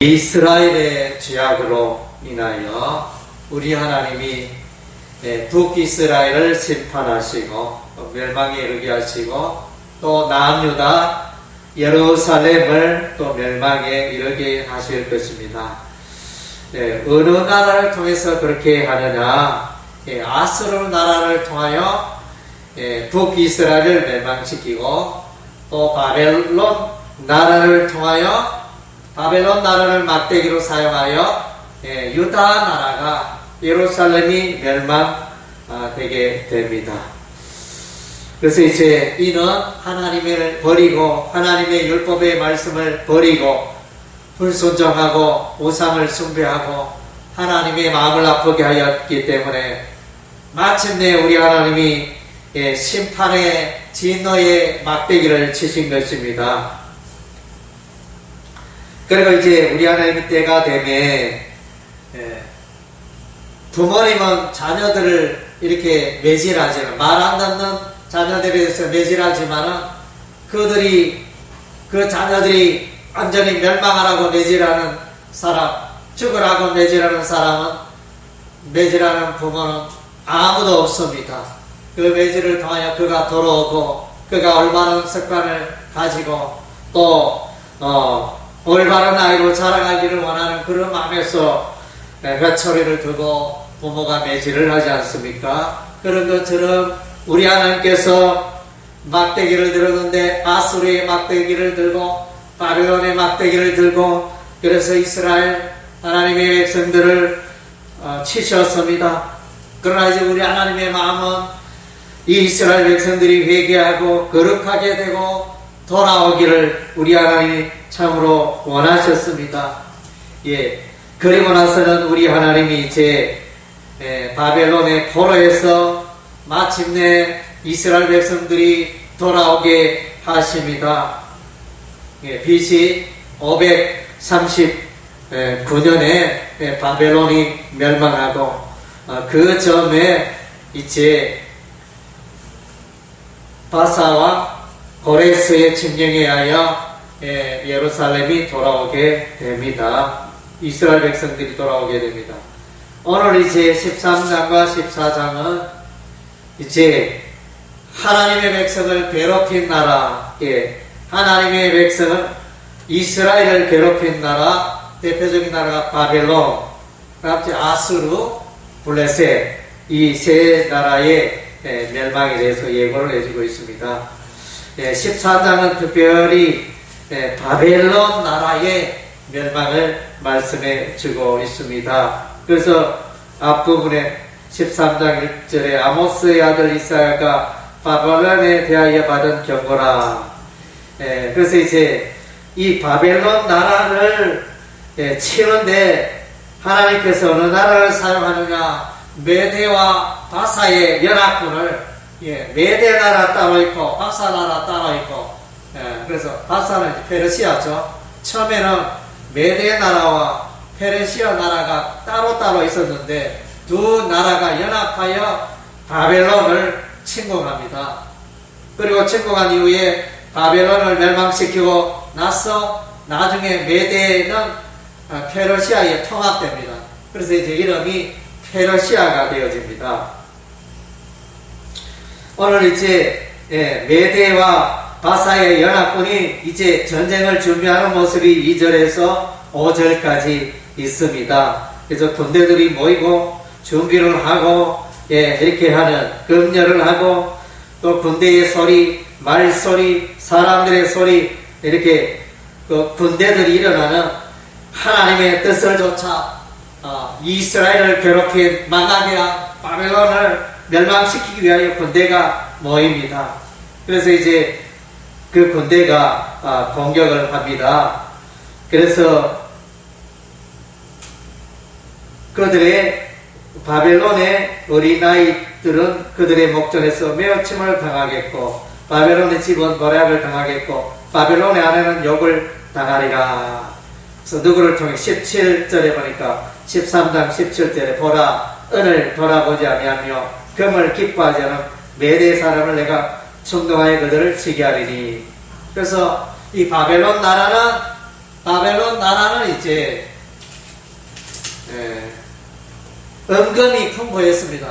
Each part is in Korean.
이스라엘의 죄악으로 인하여 우리 하나님이 예, 북이스라엘을 심판하시고 또 멸망에 이르게 하시고 또 남유다 예루살렘을 또 멸망에 이르게 하실 것입니다. 예, 어느 나라를 통해서 그렇게 하느냐? 예, 아스르 나라를 통하여 예, 북이스라엘을 멸망시키고 또 바벨론 나라를 통하여 바벨론 나라를 막대기로 사용하여 예, 유다 나라가 예루살렘이 멸망되게 됩니다. 그래서 이제 이는 하나님을 버리고 하나님의 율법의 말씀을 버리고 불순종하고 우상을 숭배하고 하나님의 마음을 아프게 하였기 때문에 마침내 우리 하나님이 예, 심판의 진노의 막대기를 치신 것입니다. 그리고 이제 우리 하나님의 때가 되면 예, 부모님은 자녀들을 이렇게 매질하지만 말 안 듣는 자녀들에 대해서 매질하지만은 그들이 그 자녀들이 완전히 멸망하라고 매질하는 사람 죽으라고 매질하는 사람은 매질하는 부모는 아무도 없습니다. 그 매질을 통하여 그가 돌아오고 그가 올바른 습관을 가지고 또 어, 올바른 아이로 자라가기를 원하는 그런 마음에서 회초리를 두고 부모가 매질을 하지 않습니까? 그런 것처럼 우리 하나님께서 막대기를 들었는데 아수르의 막대기를 들고 바벨론의 막대기를 들고 그래서 이스라엘 하나님의 백성들을 어, 치셨습니다. 그러나 이제 우리 하나님의 마음은 이 이스라엘 백성들이 회개하고 거룩하게 되고 돌아오기를 우리 하나님이 참으로 원하셨습니다. 예. 그리고 나서는 우리 하나님이 이제 예, 바벨론의 포로에서 마침내 이스라엘 백성들이 돌아오게 하십니다. 예, BC 539년에 예, 바벨론이 멸망하고 어, 그 점에 이제 바사와 고레스의 침령에 의하여 예, 예루살렘이 돌아오게 됩니다. 이스라엘 백성들이 돌아오게 됩니다. 오늘 이제 13장과 14장은 이제 하나님의 백성을 괴롭힌 나라, 예, 하나님의 백성을 이스라엘을 괴롭힌 나라, 대표적인 나라가 바벨론, 그다음 아수르, 블레셋 이 세 나라의 예, 멸망에 대해서 예고를 해주고 있습니다. 예, 14장은 특별히 예, 바벨론 나라의 멸망을 말씀해 주고 있습니다. 그래서 앞부분에 13장 1절에 아모스의 아들 이사야가 바벨론에 대하여 받은 경고라. 예, 그래서 이제 이 바벨론 나라를 예, 치는데 하나님께서 어느 나라를 사용하느냐 메대와 바사의 연합군을 예, 메대 나라 따로 있고 바사 나라 따로 있고 예, 그래서 이제 페르시아죠. 처음에는 메대 나라와 페르시아 나라가 따로따로 있었는데 두 나라가 연합하여 바벨론을 침공합니다. 그리고 침공한 이후에 바벨론을 멸망시키고 나서 나중에 메대는 아, 페르시아에 통합됩니다. 그래서 이제 이름이 페르시아가 되어집니다. 오늘 이제 예, 메대와 바사의 연합군이 이제 전쟁을 준비하는 모습이 2절에서 5절까지 있습니다. 그래서 군대들이 모이고 준비를 하고 예, 이렇게 하는 금녀를 하고 또 군대의 소리, 말소리, 사람들의 소리 이렇게 그 군대들이 일어나는 하나님의 뜻을 조차 어, 이스라엘을 괴롭힌 망하게 한 바벨론을 멸망시키기 위하여 군대가 모입니다. 그래서 이제 그 군대가 어, 공격을 합니다. 그래서 그들의 바벨론의 어린아이들은 그들의 목전에서 매어침을 당하겠고 바벨론의 집은 거략을 당하겠고 바벨론의 아내는 욕을 당하리라. 그래서 누구를 통해 17절에 보니까 13장 17절에 보라 은을 돌아보지 아니하며 금을 기뻐하지 않은 메대 사람을 내가 충동하여 그들을 치게 하리니 그래서 이 바벨론 나라는 바벨론 나라는 이제 예, 은근히 풍부했습니다.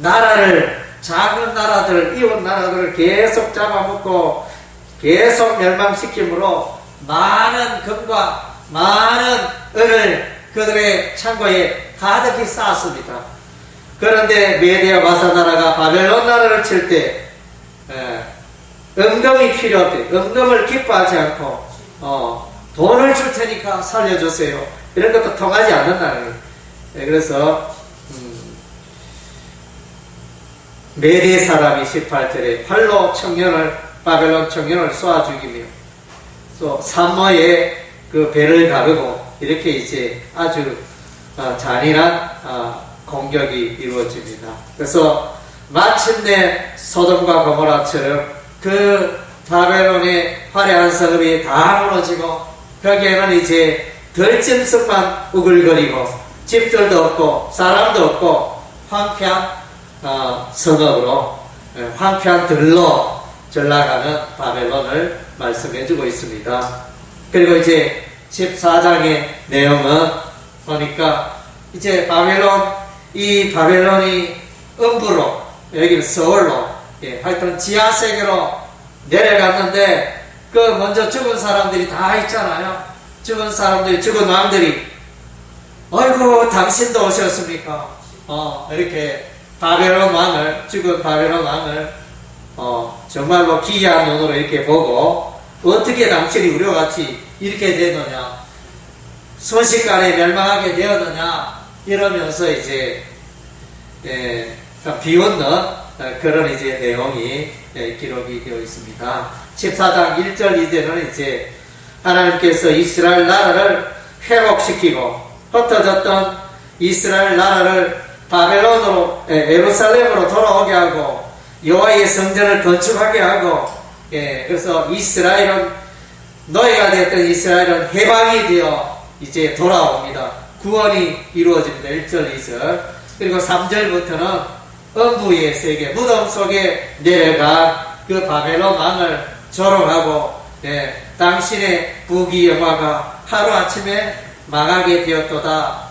나라를 작은 나라들 이웃 나라들을 계속 잡아먹고 계속 멸망시키므로 많은 금과 많은 은을 그들의 창고에 가득히 쌓았습니다. 그런데 메디아 바사 나라가 바벨론 나라를 칠 때 은금이 필요할 때 은금을 기뻐하지 않고 어, 돈을 줄 테니까 살려주세요. 이런 것도 통하지 않는다는. 예, 그래서 음, 메대 사람이 18절에 팔로 청년을 바벨론 청년을 쏘아 죽이며 또 산모에 그 배를 가르고 이렇게 이제 아주 어, 잔인한 어, 공격이 이루어집니다. 그래서 마침내 소돔과 고모라처럼 그 바벨론의 화려한 성읍이 다 무너지고 거기에는 이제 덜짐승만 우글거리고 집들도 없고 사람도 없고 황폐한 어, 성읍으로 예, 황폐한 들로 전락하는 바벨론을 말씀해주고 있습니다. 그리고 이제 14장의 내용은 보니까 이제 바벨론 이 바벨론이 음부로 여기는 서울로 예, 하여튼 지하 세계로 내려갔는데 그 먼저 죽은 사람들이 다 있잖아요. 죽은 사람들이 죽은 왕들이 아이고 당신도 오셨습니까? 어 이렇게 바벨론 왕을 죽은 바벨론 왕을 어 정말로 기이한 눈으로 이렇게 보고 어떻게 당신이 우리와 같이 이렇게 되느냐 순식간에 멸망하게 되었느냐 이러면서 이제 예, 비웃는 어, 그런 이제 내용이 예, 기록이 되어 있습니다. 14장 1절 이제는 이제 하나님께서 이스라엘 나라를 회복시키고 흩어졌던 이스라엘 나라를 바벨론으로 예, 예루살렘으로 돌아오게 하고 여호와의 성전을 건축하게 하고 예, 그래서 이스라엘은 노예가 되었던 이스라엘은 해방이 되어 이제 돌아옵니다. 구원이 이루어집니다. 1절, 2절. 그리고 3절부터는 음부의 세계, 무덤 속에 내려간 그 바벨론 왕을 조롱하고, 예, 당신의 부귀 영화가 하루아침에 망하게 되었도다.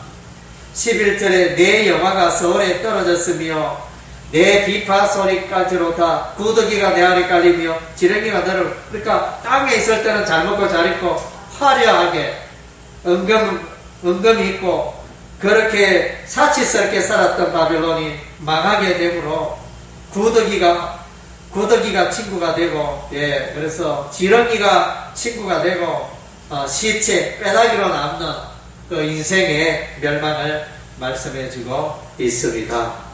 11절에 내 영화가 서울에 떨어졌으며 내 비파 소리까지로 다 구더기가 내 아래 깔리며 지렁이가 너를 그러니까 땅에 있을 때는 잘 먹고 잘 입고 화려하게 은금 은금이 있고 그렇게 사치스럽게 살았던 바벨론이 망하게 되므로 구더기가 구더기가 친구가 되고 예 그래서 지렁이가 친구가 되고 어, 시체 빼다기로 남는 그 인생의 멸망을 말씀해주고 있습니다.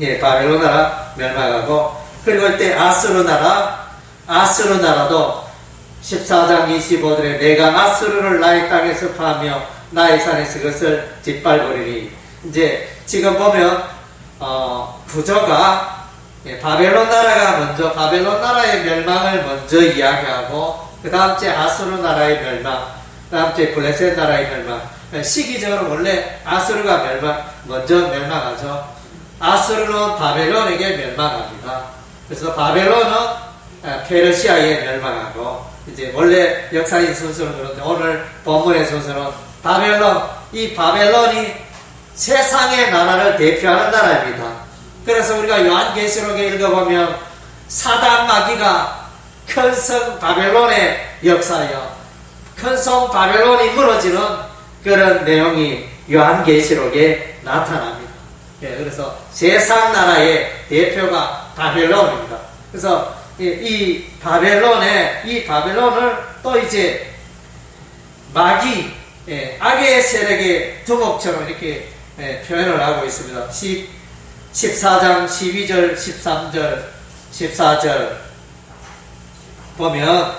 예, 바벨론 나라 멸망하고 그리고 이때 아스루 나라 아스루 나라도 14장 25절에 내가 아스루를 나의 땅에서 파며 나의 산에서 그것을 짓밟으리니. 이제 지금 보면 어, 구조가 예, 바벨론 나라가 먼저 바벨론 나라의 멸망을 먼저 이야기하고 그 다음 주에 아스루 나라의 멸망 그 다음 주에 블레셋 나라의 멸망. 예, 시기적으로 원래 아스루가 멸망 먼저 멸망하죠 아스루는 바벨론에게 멸망합니다. 그래서 바벨론은 아, 페르시아에 멸망하고 이제 원래 역사인 순서는 그런데 오늘 본문의 순서는 바벨론 이 바벨론이 세상의 나라를 대표하는 나라입니다. 그래서 우리가 요한계시록에 읽어보면 사단 마귀가 큰 성 바벨론의 역사여 큰 성 바벨론이 무너지는 그런 내용이 요한계시록에 나타납니다. 예, 그래서 세상 나라의 대표가 바벨론입니다. 그래서 이, 이 바벨론에 이 바벨론을 또 이제 마귀 예, 악의 세력의 두목처럼 이렇게 예, 표현을 하고 있습니다. 10, 14장 12절, 13절, 14절 보면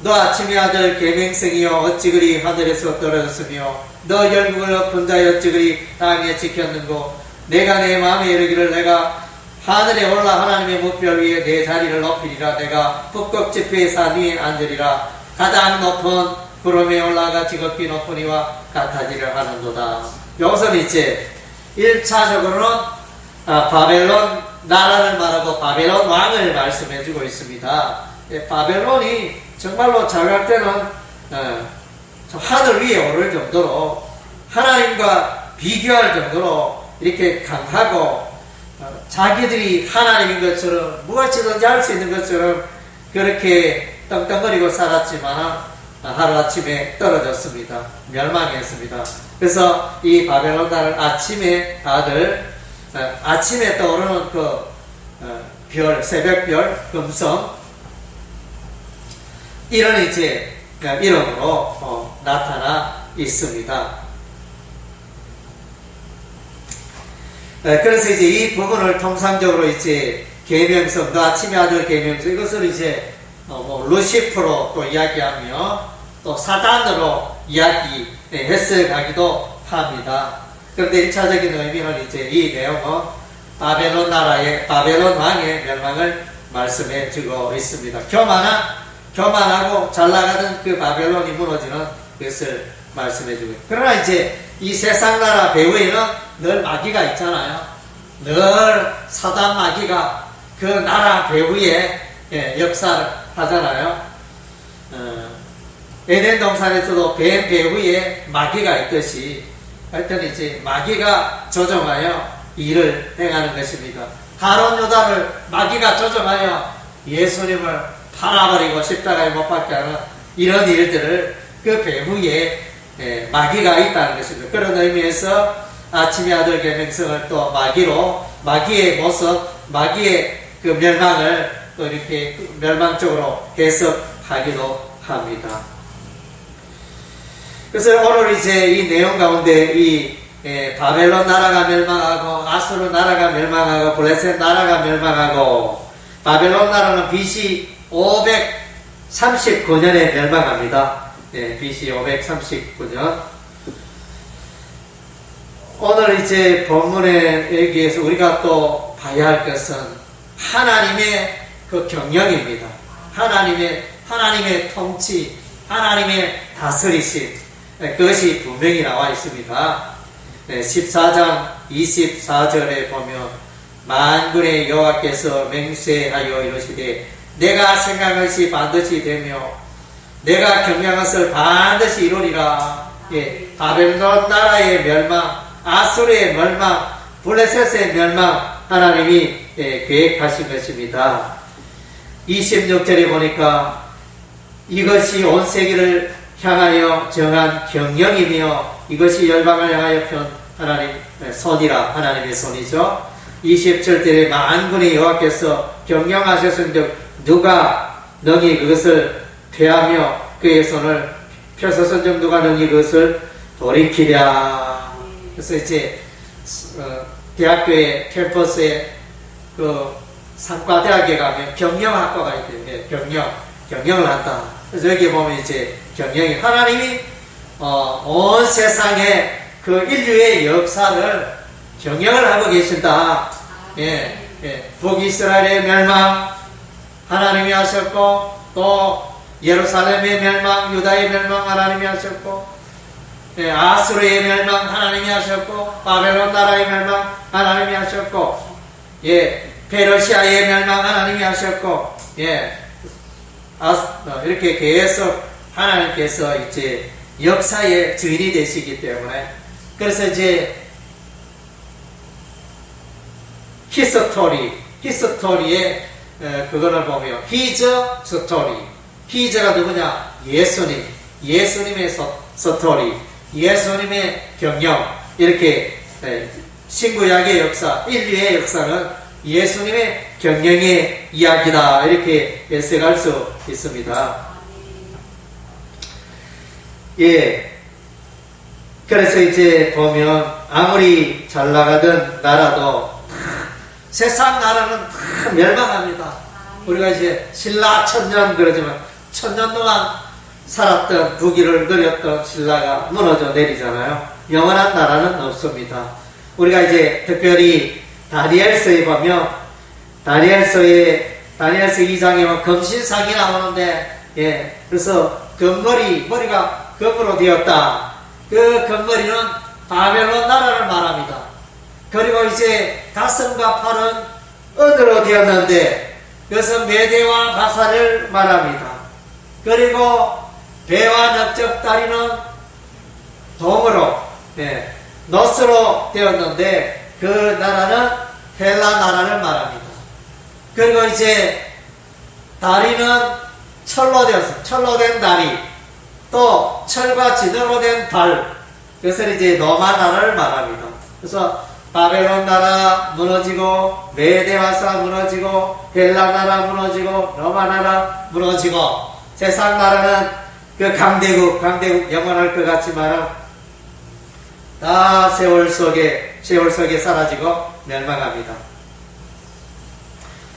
너 아침의 아들 계명성이여 어찌 그리 하늘에서 떨어졌으며 너 열국을 엎은 자여 어찌 그리 땅에 지켰는고 내가 내 마음에 이르기를 내가 하늘에 올라 하나님의 목별 위에 내 자리를 높이리라. 내가 북극 지폐의 산 위에 앉으리라. 가장 높은 구름에 올라가 지극히 높은 이와 같아지려 하는도다. 여기서는 이제 1차적으로는 아, 바벨론 나라를 말하고 바벨론 왕을 말씀해 주고 있습니다. 예, 바벨론이 정말로 자갈 때는 어, 저 하늘 위에 오를 정도로 하나님과 비교할 정도로 이렇게 강하고 어, 자기들이 하나님인 것처럼 무엇이든지 할 수 있는 것처럼 그렇게 떵떵거리고 살았지만 하루아침에 떨어졌습니다. 멸망했습니다. 그래서 이 바벨론 나라는 아침에 다들 어, 아침에 떠오르는 그 어, 별, 새벽별, 금성 이런 이제 어, 이름으로 어, 나타나 있습니다. 그래서 이제 이 부분을 통상적으로 이제 계명성, 너 아침의 아들 계명성 이것을 이제 어, 뭐 루시프로 또 이야기하며 또 사단으로 이야기 네, 해석하기도 합니다. 그런데 1차적인 의미는 이제 이 내용은 바벨론 나라의 바벨론 왕의 멸망을 말씀해 주고 있습니다. 교만한 교만하고 잘 나가던 그 바벨론이 무너지는 것을 말씀해 주고 그러나 이제 이 세상 나라 배후에는 늘 마귀가 있잖아요. 늘 사단 마귀가 그 나라 배후에 예, 역사를 하잖아요. 어, 에덴 동산에서도 뱀 배후에 마귀가 있듯이 하여튼 이제 마귀가 조종하여 일을 행하는 것입니다. 가론 유다를 마귀가 조종하여 예수님을 팔아버리고 십자가에 못 박게 하는 이런 일들을 그 배후에 예, 마귀가 있다는 것입니다. 그런 의미에서 아침의 아들 계명성을 또 마귀로 마귀의 모습, 마귀의 그 멸망을 또 이렇게 멸망적으로 해석하기도 합니다. 그래서 오늘 이제 이 내용 가운데 이 예, 바벨론 나라가 멸망하고 아수르 나라가 멸망하고 블레셋 나라가 멸망하고 바벨론 나라는 BC 539년에 멸망합니다. 예, BC 539년. 오늘 이제 본문에 여기에서 우리가 또 봐야 할 것은 하나님의 그 경영입니다. 하나님의 하나님의 통치, 하나님의 다스리심 예, 그것이 분명히 나와 있습니다. 네, 14장 24절에 보면 만군의 여호와께서 맹세하여 이르시되 내가 것이 반드시 되며 내가 경영한 것을 반드시 이루리라. 예, 바벨론 나라의 멸망, 아수르의 멸망, 블레셋의 멸망 하나님이 예, 계획하신 것입니다. 26절에 보니까 이것이 온 세계를 향하여 정한 경영이며 이것이 열방을 향하여 편 하나님 손이라 하나님의 손이죠. 27절에 만군의 여호와께서 경영하셨은즉 누가 능히 그것을 패하며 그의 손을 펴서선즉 누가 능히 그것을 돌이키랴. 그래서 이제 어, 대학교의 캠퍼스에 그 상과대학에 가면 경영학과가 있는데 경영 경영을 한다. 그래서 여기 보면 이제 경영이 하나님이 어, 온 세상에 그 인류의 역사를 경영을 하고 계신다. 예, 예. 북이스라엘의 멸망 하나님이 하셨고 또 예루살렘의 멸망, 유다의 멸망 하나님이 하셨고 예, 아수르의 멸망 하나님이 하셨고 바벨론 나라의 멸망 하나님이 하셨고 예, 페르시아의 멸망 하나님이 하셨고 예, 아, 어, 이렇게 계속 하나님께서 이제 역사의 주인이 되시기 때문에 그래서 이제 히스토리 히스토리의 에, 그거를 보면 히저 스토리 히저가 누구냐 예수님 예수님의 서, 스토리 예수님의 경영 이렇게 에, 신구약의 역사 인류의 역사는 예수님의 경영의 이야기다 이렇게 해석할 수 있습니다. 예. 그래서 이제 보면 아무리 잘 나가던 나라도 세상 나라는 다 멸망합니다. 우리가 이제 신라 천년 그러지만 천년 동안 살았던 부귀를 누렸던 신라가 무너져 내리잖아요. 영원한 나라는 없습니다. 우리가 이제 특별히 다니엘서에 보면 다니엘서에 다니엘서 2장에 보면 금신상이 나오는데 예 그래서 금머리 머리가 금으로 되었다. 그 금머리는 바벨론 나라를 말합니다. 그리고 이제 가슴과 팔은 은으로 되었는데 그것은 메대와 바사를 말합니다. 그리고 배와 넓적 다리는 동으로 예, 넛으로 되었는데 그 나라는 헬라 나라를 말합니다. 그리고 이제 다리는 철로 되었어. 철로 된 다리. 또 철과 지능으로 된 발. 그것을 이제 로마 나라를 말합니다. 그래서 바벨론 나라 무너지고 메데와사 무너지고 헬라 나라 무너지고 로마 나라 무너지고 세상 나라는 그 강대국 강대국 영원할 것 같지만은 다 세월 속에 세월 속에 사라지고 멸망합니다.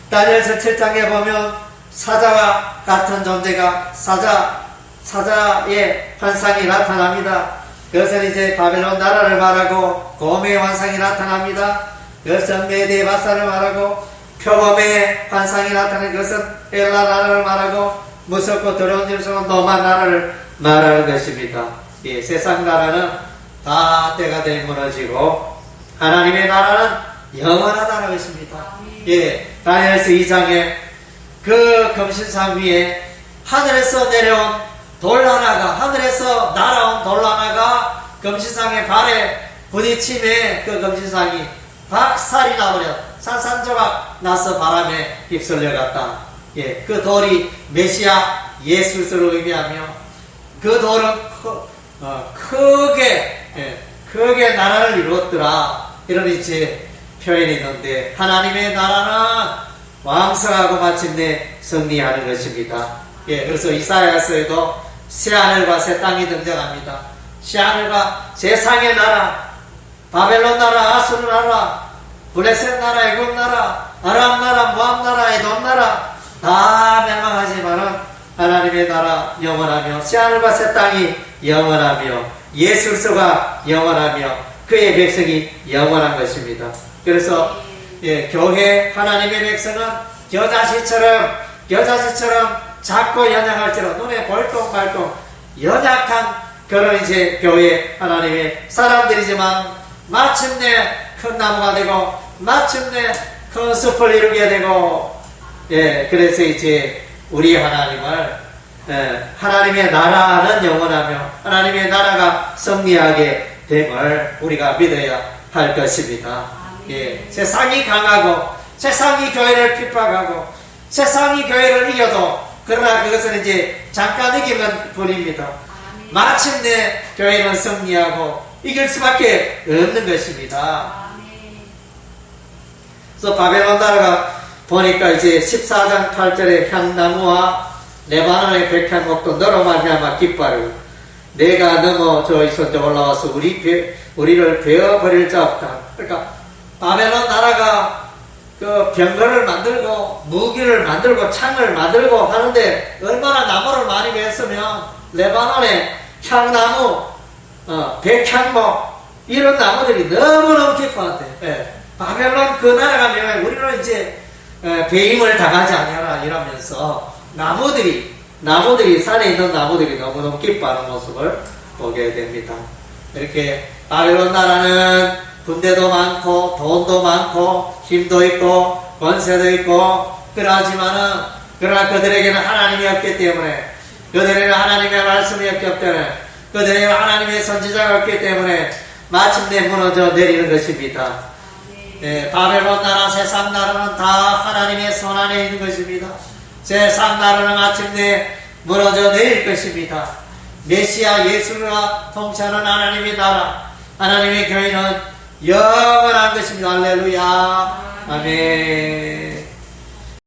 다니엘서 7장에 보면 사자와 같은 존재가 사자 사자의 환상이 나타납니다. 그것은 이제 바벨론 나라를 말하고 곰의 환상이 나타납니다. 그것은 메데바사를 말하고 표범의 환상이 나타나는 것은 엘라 나라를 말하고 무섭고 더러운 짐승은 노마 나라를 말하는 것입니다. 예, 세상 나라는 다 때가 되면 무너지고 하나님의 나라는 영원하다는 것입니다. 예, 다니엘서 2장에 그 금신상 위에 하늘에서 내려온 돌 하나가 하늘에서 날아온 돌 하나가 금신상의 발에 부딪힘에 그 금신상이 박살이 나버려 산산조각 나서 바람에 휩쓸려 갔다. 예, 그 돌이 메시아 예수를 의미하며 그 돌은 크, 어, 크게 예, 크게 나라를 이루었더라 이런 이제 표현이 있는데 하나님의 나라는 왕성하고 마침내 승리하는 것입니다. 예, 그래서 이사야서에도 새 하늘과 새 땅이 등장합니다. 새 하늘과 세상의 나라, 바벨론 나라, 아수르 나라, 블레셋 나라, 애굽 나라, 아람 나라, 모압 나라, 에돔 나라 다 멸망하지만은 하나님의 나라 영원하며 새 하늘과 새 땅이 영원하며 예수 그리스도가 영원하며 그의 백성이 영원한 것입니다. 그래서 예, 교회 하나님의 백성은 겨자씨처럼 겨자씨처럼 작고 연약할지라 눈에 벌똥말똥 연약한 그런 이제 교회 하나님의 사람들이지만 마침내 큰 나무가 되고 마침내 큰 숲을 이루게 되고 예 그래서 이제 우리 하나님을 예, 하나님의 나라는 영원하며 하나님의 나라가 승리하게 됨을 우리가 믿어야 할 것입니다. 예, 세상이 강하고 세상이 교회를 핍박하고 세상이 교회를 이겨도 그러나 그것은 이제 잠깐 이기는 뿐입니다. 마침내 교회는 승리하고 이길 수밖에 없는 것입니다. 그래서 바벨론 나라가 보니까 이제 14장 8절에 향나무와 레바논의 백향목도 너로 말미암아 기뻐하고 내가 넘어져 있었는데 올라와서 우리 배, 우리를 베어버릴 자 없다. 그러니까 바벨론 나라가 그 병거를 만들고 무기를 만들고 창을 만들고 하는데 얼마나 나무를 많이 베었으면 레바논에 향나무, 어, 백향목 이런 나무들이 너무너무 기뻐한대. 예. 바벨론 그 나라가 면 우리는 이제 에, 배임을 당하지 아니하라 이러면서 나무들이 나무들이 산에 있는 나무들이 너무너무 기뻐하는 모습을 보게 됩니다. 이렇게 바벨론 나라는 군대도 많고 돈도 많고 힘도 있고 권세도 있고 그러하지만은 그러나 그들에게는 하나님이 없기 때문에 그들에게는 하나님의 말씀이 없기 때문에 그들에게는 하나님의 선지자가 없기 때문에 마침내 무너져 내리는 것입니다. 예, 바벨론 나라, 세상 나라는 다 하나님의 손 안에 있는 것입니다. 세상 나라는 마침내 무너져 내릴 것입니다. 메시아 예수가 통치하는 하나님의 나라, 하나님의 교회는 영원한 것입니다. 할렐루야. 아멘.